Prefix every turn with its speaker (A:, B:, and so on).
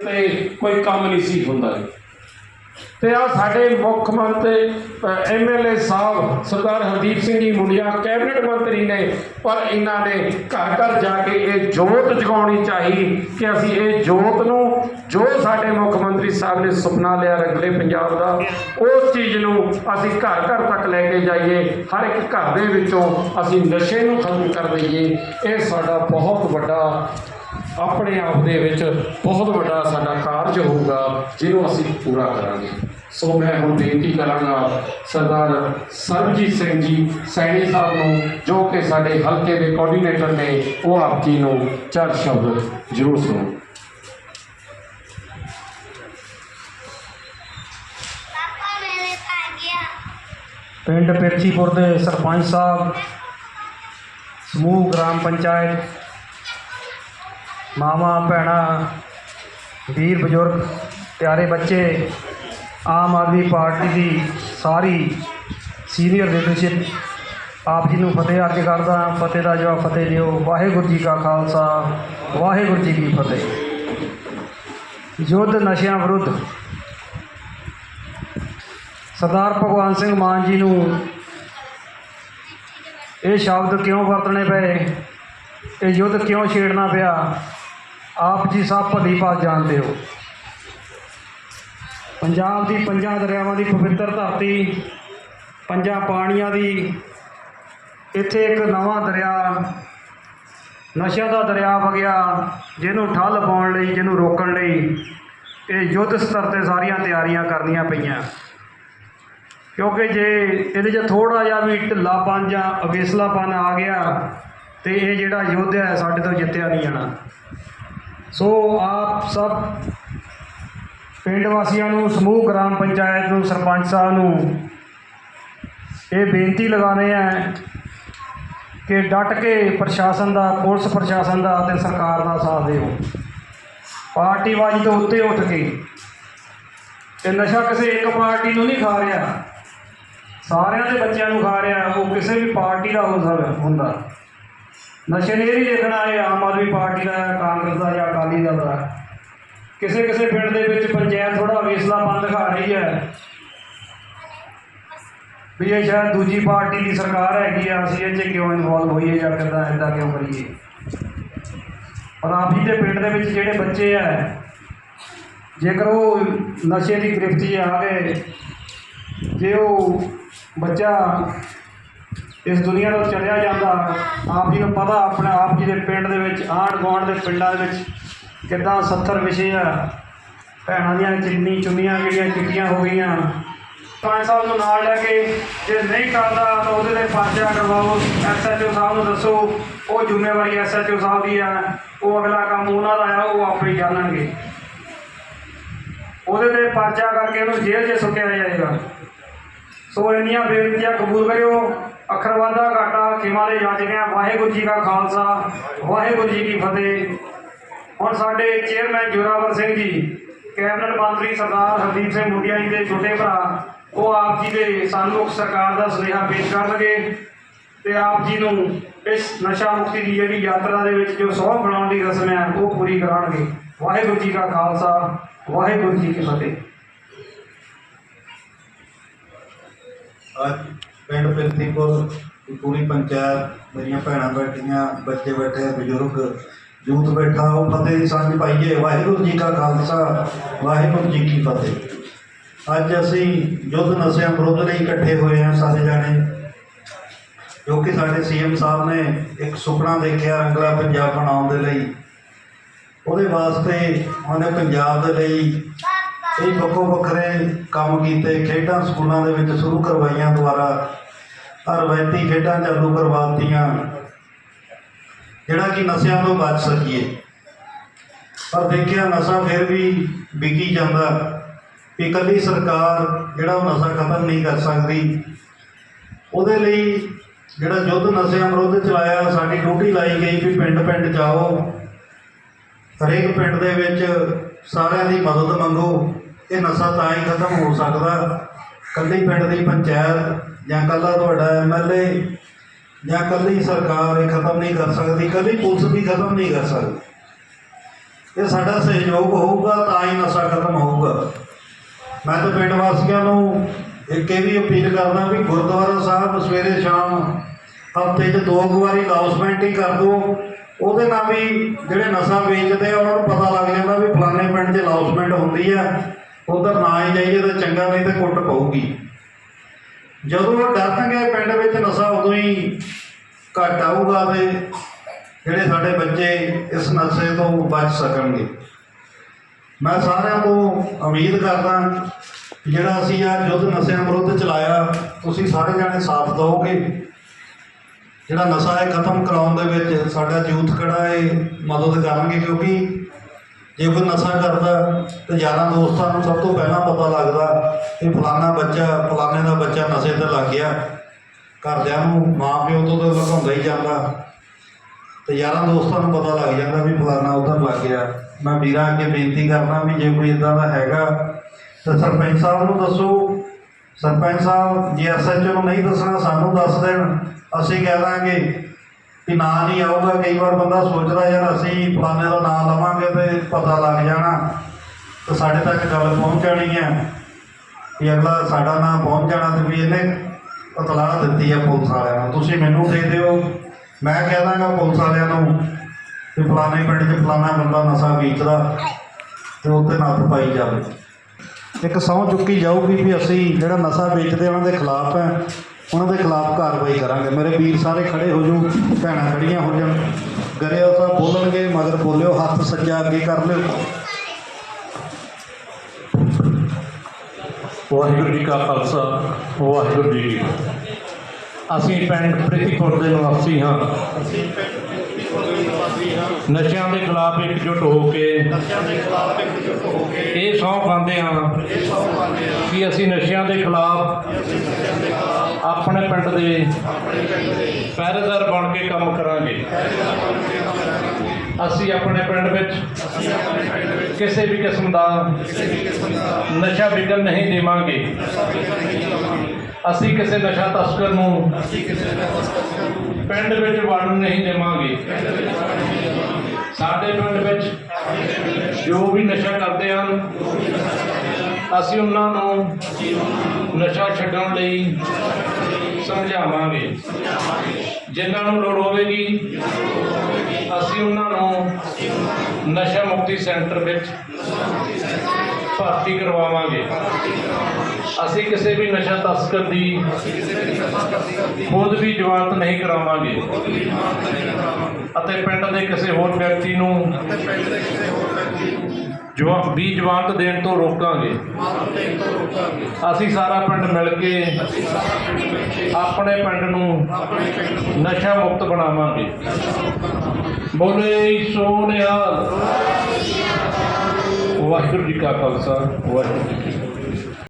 A: ਤੇ ਕੋਈ ਕੰਮ ਨਹੀਂ ਸੀ ਹੁੰਦਾ ਤੇ ਆ ਸਾਡੇ ਮੁੱਖ ਮੰਤਰੀ ਐਮਐਲਏ ਸਾਹਿਬ, ਸਰਦਾਰ ਹਰਦੀਪ ਸਿੰਘ ਜੀ ਮੁੰਡਿਆ, ਕੈਬਨਿਟ ਮੰਤਰੀ ਨੇ, ਪਰ ਇਹਨਾਂ ਨੇ ਘਰ ਘਰ ਜਾ ਕੇ ਇਹ ਜੋਤ ਜਗਾਉਣੀ ਚਾਹੀ ਕਿ ਅਸੀਂ ਇਹ ਜੋਤ ਨੂੰ, ਜੋ ਸਾਡੇ ਮੁੱਖ ਮੰਤਰੀ ਸਾਹਿਬ ਨੇ ਸੁਪਨਾ ਲਿਆ ਰੰਗਲੇ ਪੰਜਾਬ ਦਾ, ਉਸ ਚੀਜ਼ ਨੂੰ ਅਸੀਂ ਘਰ ਘਰ ਤੱਕ ਲੈ ਕੇ ਜਾਈਏ। ਹਰ ਇੱਕ ਘਰ ਦੇ ਵਿੱਚੋਂ ਅਸੀਂ ਨਸ਼ੇ ਨੂੰ ਖਤਮ ਕਰ ਦਈਏ। ਇਹ ਸਾਡਾ ਬਹੁਤ ਵੱਡਾ ਆਪਣੇ ਆਪ ਦੇ ਵਿੱਚ ਬਹੁਤ ਵੱਡਾ ਸਾਡਾ ਕਾਰਜ ਹੋਊਗਾ ਜਿਹਨੂੰ ਅਸੀਂ ਪੂਰਾ ਕਰਾਂਗੇ। ਸੋ ਮੈਂ ਹੁਣ ਬੇਨਤੀ ਕਰਾਂਗਾ ਸਰਦਾਰ ਸਰਬਜੀਤ ਸਿੰਘ ਜੀ ਸੈਣੀ ਸਾਹਿਬ ਨੂੰ ਜੋ ਕਿ ਸਾਡੇ ਹਲਕੇ ਦੇ ਕੋਆਰਡੀਨੇਟਰ ਨੇ ਉਹ ਆਪ ਜੀ ਨੂੰ ਚਾਰ ਸ਼ਬਦ ਜ਼ਰੂਰ ਸੁਣੋ।
B: ਪਿੰਡ ਪਿਰਚੀਪੁਰ ਦੇ ਸਰਪੰਚ ਸਾਹਿਬ ਸਮੂਹ ਗ੍ਰਾਮ ਪੰਚਾਇਤ ਮਾਵਾਂ, ਭੈਣਾਂ, ਵੀਰ, ਬਜ਼ੁਰਗ, ਪਿਆਰੇ ਬੱਚੇ, ਆਮ ਆਦਮੀ ਪਾਰਟੀ ਦੀ ਸਾਰੀ ਸੀਨੀਅਰ ਲੀਡਰਸ਼ਿਪ ਆਪ ਜੀ ਨੂੰ ਫਤਿਹ ਅਰਜ਼ ਕਰਦਾ ਫਤਿਹ ਦਾ ਜਵਾਬ ਫਤਿਹ ਦਿਓ। ਵਾਹਿਗੁਰੂ ਜੀ ਕਾ ਖਾਲਸਾ, ਵਾਹਿਗੁਰੂ ਜੀ ਕੀ ਫਤਿਹ। ਯੁੱਧ ਨਸ਼ਿਆਂ ਵਿਰੁੱਧ ਸਰਦਾਰ ਭਗਵਾਨ ਸਿੰਘ ਮਾਨ ਜੀ ਨੂੰ ਇਹ ਸ਼ਬਦ ਕਿਉਂ ਵਰਤਣੇ ਪਏ? ਇਹ ਯੁੱਧ ਕਿਉਂ ਛੇੜਨਾ ਪਿਆ? ਆਪ ਜੀ ਸਭ ਭਲੀ ਭਾਤ ਜਾਣਦੇ ਹੋ। ਪੰਜਾਬ ਦੀ ਪੰਜਾਂ ਦਰਿਆਵਾਂ ਦੀ ਪਵਿੱਤਰ ਧਰਤੀ, ਪੰਜਾਂ ਪਾਣੀਆਂ ਦੀ, ਇੱਥੇ ਇੱਕ ਨਵਾਂ ਦਰਿਆ, ਨਸ਼ਿਆਂ ਦਾ ਦਰਿਆ ਵਗਿਆ, ਜਿਹਨੂੰ ਠੱਲ ਪਾਉਣ ਲਈ, ਜਿਹਨੂੰ ਰੋਕਣ ਲਈ ਇਹ ਯੁੱਧ ਸਤਰ ਤੇ ਸਾਰੀਆਂ ਤਿਆਰੀਆਂ ਕਰਨੀਆਂ ਪਈਆਂ। ਕਿਉਂਕਿ ਜੇ ਇਹਦੇ 'ਚ ਥੋੜਾ ਜਿਹਾ ਵੀ ਢਿੱਲਾਪਨ ਜਾਂ ਅਵੇਸਲਾਪਨ ਆ ਗਿਆ, ਤੇ ਇਹ ਜਿਹੜਾ ਯੁੱਧ ਹੈ ਸਾਡੇ ਤੋਂ ਜਿੱਤਿਆ ਨਹੀਂ ਜਾਣਾ। ਸੋ ਆਪ ਸਭ ਪਿੰਡ ਵਾਸੀਆਂ ਨੂੰ, ਸਮੂਹ, ਗ੍ਰਾਮ ਪੰਚਾਇਤ ਨੂੰ, ਸਰਪੰਚ ਸਾਹਿਬ ਨੂੰ ਇਹ ਬੇਨਤੀ ਲਗਾਉਂਦੇ ਆ ਕਿ ਡਟ ਕੇ ਪ੍ਰਸ਼ਾਸਨ ਦਾ, ਪੁਲਿਸ ਪ੍ਰਸ਼ਾਸਨ ਦਾ ਤੇ ਸਰਕਾਰ ਦਾ ਸਾਥ ਦਿਓ। ਪਾਰਟੀਬਾਜ਼ੀ ਤੋਂ ਉੱਤੇ ਉੱਠ ਕੇ ਤੇ ਨਸ਼ਾ ਕਿਸੇ ਇੱਕ ਪਾਰਟੀ ਨੂੰ ਨਹੀਂ ਖਾ ਰਿਹਾ। ਸਾਰਿਆਂ ਦੇ ਬੱਚਿਆਂ ਨੂੰ ਖਾ ਰਿਹਾ, ਉਹ ਕਿਸੇ ਵੀ ਪਾਰਟੀ ਦਾ ਹੋ ਸਕਦਾ, ਹੁੰਦਾ। ਨਸ਼ੇ ਨੇ ਇਹ ਨਹੀਂ ਦੇਖਣਾ ਇਹ ਆਮ ਆਦਮੀ ਪਾਰਟੀ ਦਾ, ਕਾਂਗਰਸ ਦਾ ਜਾਂ ਅਕਾਲੀ ਦਲ ਦਾ। ਕਿਸੇ ਕਿਸੇ ਪਿੰਡ ਦੇ ਵਿੱਚ ਪੰਚਾਇਤ ਥੋੜਾ ਵੇਸਲਾ ਬੰਦ ਦਿਖਾ ਰਹੀ ਹੈ। ਵੀ ਇਹ ਸ਼ਾਇਦ ਦੂਜੀ ਪਾਰਟੀ ਦੀ ਸਰਕਾਰ ਹੈਗੀ ਆ, ਅਸੀਂ ਇਹ 'ਚ ਕਿਉਂ ਇਨਵੋਲਵ ਹੋਈਏ ਜਾਂ ਕਿੱਦਾਂ ਇਦਾਂ ਕਿਉਂ ਕਰੀਏ? ਪਰ ਆਪ ਜੀ ਦੇ ਪਿੰਡ ਦੇ ਵਿੱਚ ਜਿਹੜੇ ਬੱਚੇ ਆ, ਜੇਕਰ ਉਹ ਨਸ਼ੇ ਦੀ ਗ੍ਰਿਫਤ 'ਚ ਆ ਗਏ, ਜੇ ਉਹ ਬੱਚਾ ਇਸ ਦੁਨੀਆ ਤੋਂ ਚਲਿਆ ਜਾਂਦਾ। ਆਪ ਜੀ ਨੂੰ ਪਤਾ ਆਪਣੇ ਆਪ ਜੀ ਦੇ ਪਿੰਡ ਦੇ ਵਿੱਚ, ਆਂਢ ਗੁਆਂਢ ਦੇ ਪਿੰਡਾਂ ਦੇ ਵਿੱਚ ਕਿੱਦਾਂ 70 ਵਿਸ਼ੇ ਆ। ਭੈਣਾਂ ਦੀਆਂ ਚਿੰਨੀ ਚੁੰਨੀਆਂ ਜਿਹੜੀਆਂ ਚਿੱਟੀਆਂ ਹੋ ਗਈਆਂ। ਪੰਜ ਸਾਹਿਬ ਨੂੰ ਨਾਲ ਲੈ ਕੇ ਜੇ ਨਹੀਂ ਕਰਦਾ ਤਾਂ ਉਹਦੇ ਤੇ ਪਰਚਾ ਕਰਵਾਓ। ਐਸਐਚਓ ਸਾਹਿਬ ਨੂੰ ਦੱਸੋ, ਉਹ ਜ਼ਿੰਮੇਵਾਰੀ ਐਸਐਚਓ ਸਾਹਿਬ ਦੀ ਆ। ਉਹ ਅਗਲਾ ਕੰਮ ਉਹਨਾਂ ਦਾ ਆ, ਉਹ ਆਪੇ ਹੀ ਜਾਣਨਗੇ ਉਹਦੇ ਤੇ ਪਰਚਾ ਕਰਕੇ ਉਹਨੂੰ ਜੇਲ੍ਹ 'ਚ ਸੁੱਟਿਆ ਜਾਏਗਾ। ਸੋ ਇੰਨੀਆਂ ਬੇਨਤੀਆਂ ਕਬੂਲ ਕਰਿਓ। ਅਖਰਵਾਦਾ ਘਾਟਾ, ਖਿਮਾ ਦੇ ਯਾਚਕਿਆਂ ਵਾਹਿਗੁਰੂ ਜੀ ਕਾ ਖਾਲਸਾ, ਵਾਹਿਗੁਰੂ ਜੀ ਕੀ ਫਤਿਹ। ਹੁਣ ਸਾਡੇ ਚੇਅਰਮੈਨ ਜੋਰਾਵਰ ਸਿੰਘ ਜੀ, ਕੈਬਨਿਟ ਮੰਤਰੀ ਸਰਦਾਰ ਹਰਦੀਪ ਸਿੰਘ ਮੁੰਡਿਆ ਜੀ ਦੇ ਛੋਟੇ ਭਰਾ, ਉਹ ਆਪ ਜੀ ਦੇ ਸਨਮੁਖ ਸਰਕਾਰ ਦਾ ਸੁਨੇਹਾ ਪੇਸ਼ ਕਰਨਗੇ ਤੇ ਆਪ ਜੀ ਨੂੰ ਇਸ ਨਸ਼ਾ ਮੁਕਤੀ ਦੀ ਜਿਹੜੀ ਯਾਤਰਾ ਦੇ ਵਿੱਚ ਜੋ ਸਹੁੰ ਬਣਾਉਣ ਦੀ ਰਸਮ ਹੈ, ਉਹ ਪੂਰੀ ਕਰਾਉਣਗੇ। ਵਾਹਿਗੁਰੂ ਜੀ ਕਾ ਖਾਲਸਾ, ਵਾਹਿਗੁਰੂ ਜੀ ਕੀ ਫਤਿਹ।
C: ਅੱਜ ਪਿੰਡ ਪਿੰਤੀਪੁਰ ਦੀ ਪੂਰੀ ਪੰਚਾਇਤ, ਮੇਰੀਆਂ ਭੈਣਾਂ ਬੈਠੀਆਂ, ਬੱਚੇ ਬੈਠੇ, ਬਜ਼ੁਰਗ ਯੂਥ ਬੈਠਾ, ਉਹ ਫਤਿਹ ਦੀ ਸਾਂਝ ਪਾਈਏ। ਵਾਹਿਗੁਰੂ ਜੀ ਕਾ ਖਾਲਸਾ, ਵਾਹਿਗੁਰੂ ਜੀ ਕੀ ਫਤਿਹ। ਅੱਜ ਅਸੀਂ ਯੁੱਧ ਨਸ਼ਿਆਂ ਵਿਰੁੱਧ ਲਈ ਇਕੱਠੇ ਹੋਏ ਹਾਂ ਸਾਰੇ ਜਾਣੇ। ਜੋ ਕਿ ਸਾਡੇ ਸੀਐਮ ਸਾਹਿਬ ਨੇ ਇੱਕ ਸੁਪਨਾ ਦੇਖਿਆ ਰੰਗਲਾ ਪੰਜਾਬ ਬਣਾਉਣ ਦੇ ਲਈ। ਉਹਦੇ ਵਾਸਤੇ ਉਹਨੇ ਪੰਜਾਬ ਦੇ ਲਈ ਕਈ ਵੱਖੋ ਵੱਖਰੇ ਕੰਮ ਕੀਤੇ, ਖੇਡਾਂ ਸਕੂਲਾਂ ਦੇ ਵਿੱਚ ਸ਼ੁਰੂ ਕਰਵਾਈਆਂ ਦੁਆਰਾ ਰਵਾਇਤੀ ਖੇਡਾਂ ਚਾਲੂ ਕਰਵਾਤੀਆਂ। ਜਿਹੜਾ ਕਿ ਨਸ਼ਿਆਂ ਤੋਂ ਬਚ ਸਕੀਏ। ਪਰ ਦੇਖਿਆ ਨਸ਼ਾ ਫਿਰ ਵੀ ਵਿਕੀ ਜਾਂਦਾ। ਵੀ ਇਕੱਲੀ ਸਰਕਾਰ ਜਿਹੜਾ ਉਹ ਨਸ਼ਾ ਖਤਮ ਨਹੀਂ ਕਰ ਸਕਦੀ। ਉਹਦੇ ਲਈ ਜਿਹੜਾ ਯੁੱਧ ਨਸ਼ਿਆਂ ਵਿਰੁੱਧ ਚਲਾਇਆ, ਸਾਡੀ ਡਿਊਟੀ ਲਾਈ ਗਈ ਵੀ ਪਿੰਡ ਪਿੰਡ ਜਾਓ। ਹਰੇਕ ਪਿੰਡ ਦੇ ਵਿੱਚ ਸਾਰਿਆਂ ਦੀ ਮਦਦ ਮੰਗੋ। ਇਹ ਨਸ਼ਾ ਤਾਂ ਹੀ ਖਤਮ ਹੋ ਸਕਦਾ। ਕੱਲੀ ਪਿੰਡ ਦੀ ਪੰਚਾਇਤ ਜਾਂ ਕੱਲਾ ਤੁਹਾਡਾ ਐਮਐਲਏ ਜਾਂ ਕੱਲੀ ਸਰਕਾਰ ਇਹ ਖਤਮ ਨਹੀਂ ਕਰ ਸਕਦੀ, ਕੱਲੀ ਪੁਲਿਸ ਵੀ ਖਤਮ ਨਹੀਂ ਕਰ ਸਕਦੀ। ਇਹ ਸਾਡਾ ਸਹਿਯੋਗ ਹੋਊਗਾ, ਤਾਂ ਹੀ ਨਸ਼ਾ ਖਤਮ ਹੋਊਗਾ। ਮੈਂ ਤਾਂ ਪਿੰਡ ਵਾਸੀਆਂ ਨੂੰ ਇੱਕ ਇਹ ਵੀ ਅਪੀਲ ਕਰਦਾ ਵੀ ਗੁਰਦੁਆਰਾ ਸਾਹਿਬ ਸਵੇਰੇ ਸ਼ਾਮ ਹਫ਼ਤੇ 'ਚ ਦੋ ਕੁ ਵਾਰੀ ਅਨਾਉਂਸਮੈਂਟ ਹੀ ਕਰ ਦਿਓ। ਉਹਦੇ ਨਾਲ ਵੀ ਜਿਹੜੇ ਨਸ਼ਾ ਵੇਚਦੇ ਆ, ਉਹਨਾਂ ਨੂੰ ਪਤਾ ਲੱਗ ਜਾਂਦਾ ਵੀ ਫਲਾਣੇ ਪਿੰਡ 'ਚ ਅਨਾਉਂਸਮੈਂਟ ਹੁੰਦੀ ਆ। ਉਧਰ ਨਾ ਹੀ ਜਾਈਏ ਤਾਂ ਚੰਗਾ, ਨਹੀਂ ਤਾਂ ਕੁੱਟ ਪਊਗੀ। ਜਦੋਂ ਉਹ ਡਰਨਗੇ ਪਿੰਡ ਵਿੱਚ, ਨਸ਼ਾ ਉਦੋਂ ਹੀ ਘੱਟ ਆਊਗਾ ਤੇ ਜਿਹੜੇ ਸਾਡੇ ਬੱਚੇ ਇਸ ਨਸ਼ੇ ਤੋਂ ਬਚ ਸਕਣਗੇ। ਮੈਂ ਸਾਰਿਆਂ ਤੋਂ ਉਮੀਦ ਕਰਦਾ ਜਿਹੜਾ ਅਸੀਂ ਆ ਯੁੱਧ ਨਸ਼ਿਆਂ ਵਿਰੁੱਧ ਚਲਾਇਆ, ਤੁਸੀਂ ਸਾਰੇ ਜਾਣੇ ਸਾਥ ਦਿਓਗੇ। ਜਿਹੜਾ ਨਸ਼ਾ ਹੈ ਖਤਮ ਕਰਾਉਣ ਦੇ ਵਿੱਚ ਸਾਡਾ ਯੂਥ ਕਿਹੜਾ ਹੈ ਮਦਦ ਕਰਨਗੇ, ਕਿਉਂਕਿ ਜੇ ਕੋਈ ਨਸ਼ਾ ਕਰਦਾ ਤੇ ਯਾਰਾਂ ਦੋਸਤਾਂ ਨੂੰ ਸਭ ਤੋਂ ਪਹਿਲਾਂ ਪਤਾ ਲੱਗਦਾ ਕਿ ਫਲਾਨਾ ਬੱਚਾ ਫਲਾਣੇ ਦਾ ਬੱਚਾ ਨਸ਼ੇ ਤੇ ਲੱਗ ਗਿਆ। ਘਰਦਿਆਂ ਨੂੰ ਮਾਂ ਪਿਓ ਤੋਂ ਤਾਂ ਲੁਕਾਉਂਦਾ ਹੀ ਜਾਂਦਾ। ਤੇ ਯਾਰਾਂ ਦੋਸਤਾਂ ਨੂੰ ਪਤਾ ਲੱਗ ਜਾਂਦਾ ਵੀ ਫਲਾਨਾ ਉਧਰ ਲੱਗ ਗਿਆ। ਮੈਂ ਵੀਰਾਂ ਅੱਗੇ ਬੇਨਤੀ ਕਰਦਾ ਵੀ ਜੇ ਕੋਈ ਇਦਾਂ ਦਾ ਹੈਗਾ, ਤਾਂ ਸਰਪੰਚ ਸਾਹਿਬ ਨੂੰ ਦੱਸੋ। ਸਰਪੰਚ ਸਾਹਿਬ, ਜੇ ਐਸਐਚਓ ਨੂੰ ਨਹੀਂ ਦੱਸਣਾ, ਸਾਨੂੰ ਦੱਸ ਦੇਣ। ਅਸੀਂ ਕਹਿ ਦਾਂਗੇ ਕਿ ਨਾਂ ਨਹੀਂ ਆਊਗਾ ਕਈ ਵਾਰ ਬੰਦਾ ਸੋਚਦਾ, ਯਾਰ ਅਸੀਂ ਫਲਾਣੇ ਦਾ ਨਾਂ ਲਵਾਂਗੇ ਤੇ ਪਤਾ ਲੱਗ ਜਾਣਾ। ਤੇ ਸਾਡੇ ਤੱਕ ਗੱਲ ਪਹੁੰਚ ਜਾਣੀ ਹੈ ਕਿ ਅਗਲਾ ਸਾਡਾ ਨਾਂ ਪਹੁੰਚ ਜਾਣਾ ਤੇ ਵੀ ਇਹਨੇ ਇਤਲਾਹ ਦਿੱਤੀ ਹੈ ਪੁਲਿਸ ਵਾਲਿਆਂ ਨੂੰ। ਤੁਸੀਂ ਮੈਨੂੰ ਦੇ ਦਿਓ, ਮੈਂ ਕਹਿ ਦਾਂਗਾ ਪੁਲਿਸ ਵਾਲਿਆਂ ਨੂੰ ਕਿ ਫਲਾਣੇ ਪਿੰਡ 'ਚ ਫਲਾਣਾ ਬੰਦਾ ਨਸ਼ਾ ਵੇਚਦਾ ਤੇ ਉੱਤੇ ਨੱਥ ਪਾਈ ਜਾਵੇ। ਇੱਕ ਸਹੁੰ ਚੁੱਕੀ ਜਾਊਗੀ ਵੀ ਅਸੀਂ ਜਿਹੜਾ ਨਸ਼ਾ ਵੇਚਦੇ ਉਹਨਾਂ ਦੇ ਖਿਲਾਫ ਹੈ। ਉਹਨਾਂ ਦੇ ਖਿਲਾਫ ਕਾਰਵਾਈ ਕਰਾਂਗੇ। ਮੇਰੇ ਵੀਰ ਸਾਰੇ ਖੜੇ ਹੋ ਜੂ ਭੈਣਾਂ ਖੜੀਆਂ ਹੋ ਜਾਣ। ਗਰੇਵਾਲ ਸਾਹਿਬ ਬੋਲਣਗੇ, ਮਗਰ ਬੋਲਿਓ, ਹੱਥ ਸੱਜਾ ਅੱਗੇ ਕਰ ਲਿਓ।
D: ਵਾਹਿਗੁਰੂ ਜੀ ਕਾ ਖਾਲਸਾ, ਵਾਹਿਗੁਰੂ ਜੀ ਕੀ ਫਤਿਹ। ਅਸੀਂ ਪਿੰਡ ਪ੍ਰੀਤੀਪੁਰ ਦੇ ਨਿਵਾਸੀ ਹਾਂ। ਨਸ਼ਿਆਂ ਦੇ ਖਿਲਾਫ ਇਕਜੁੱਟ ਹੋ ਕੇ ਇਹ ਸਹੁੰ ਖਾਂਦੇ ਹਾਂ। ਕਿ ਅਸੀਂ ਨਸ਼ਿਆਂ ਦੇ ਖਿਲਾਫ ਆਪਣੇ ਪਿੰਡ ਦੇ ਪਹਿਰੇਦਾਰ ਬਣ ਕੇ ਕੰਮ ਕਰਾਂਗੇ। ਅਸੀਂ ਆਪਣੇ ਪਿੰਡ ਵਿੱਚ ਕਿਸੇ ਵੀ ਕਿਸਮ ਦਾ ਨਸ਼ਾ ਵਿਕਣ ਨਹੀਂ ਦੇਵਾਂਗੇ। ਅਸੀਂ ਕਿਸੇ ਨਸ਼ਾ ਤਸਕਰ ਨੂੰ ਪਿੰਡ ਵਿੱਚ ਵੜਨ ਨਹੀਂ ਦੇਵਾਂਗੇ। ਸਾਡੇ ਪਿੰਡ ਵਿੱਚ ਜੋ ਵੀ ਨਸ਼ਾ ਕਰਦੇ ਹਨ, ਅਸੀਂ ਉਹਨਾਂ ਨੂੰ ਨਸ਼ਾ ਛੱਡਣ ਲਈ ਸਮਝਾਵਾਂਗੇ। ਜਿਨ੍ਹਾਂ ਨੂੰ ਲੋੜ ਹੋਵੇਗੀ, ਅਸੀਂ ਉਹਨਾਂ ਨੂੰ ਨਸ਼ਾ ਮੁਕਤੀ ਸੈਂਟਰ ਵਿੱਚ ਭਰਤੀ ਕਰਵਾਵਾਂਗੇ। ਅਸੀਂ ਕਿਸੇ ਵੀ ਨਸ਼ਾ ਤਸਕਰ ਦੀ ਖੁਦ ਵੀ ਜਵਾਨਤ ਨਹੀਂ ਕਰਾਵਾਂਗੇ। ਅਤੇ ਪਿੰਡ ਦੇ ਕਿਸੇ ਹੋਰ ਵਿਅਕਤੀ ਨੂੰ ਜਵਾ ਵੀ ਜਵਾਨਤ ਦੇਣ ਤੋਂ ਰੋਕਾਂਗੇ। ਅਸੀਂ ਸਾਰਾ ਪਿੰਡ ਮਿਲ ਕੇ ਆਪਣੇ ਪਿੰਡ ਨੂੰ ਨਸ਼ਾ ਮੁਕਤ ਬਣਾਵਾਂਗੇ। ਬੋਲੇ ਸੋ ਵਾਹਿਗੁਰੂ ਜੀ ਕਾ ਖਾਲਸਾ, ਵਾਹਿਗੁਰੂ ਜੀ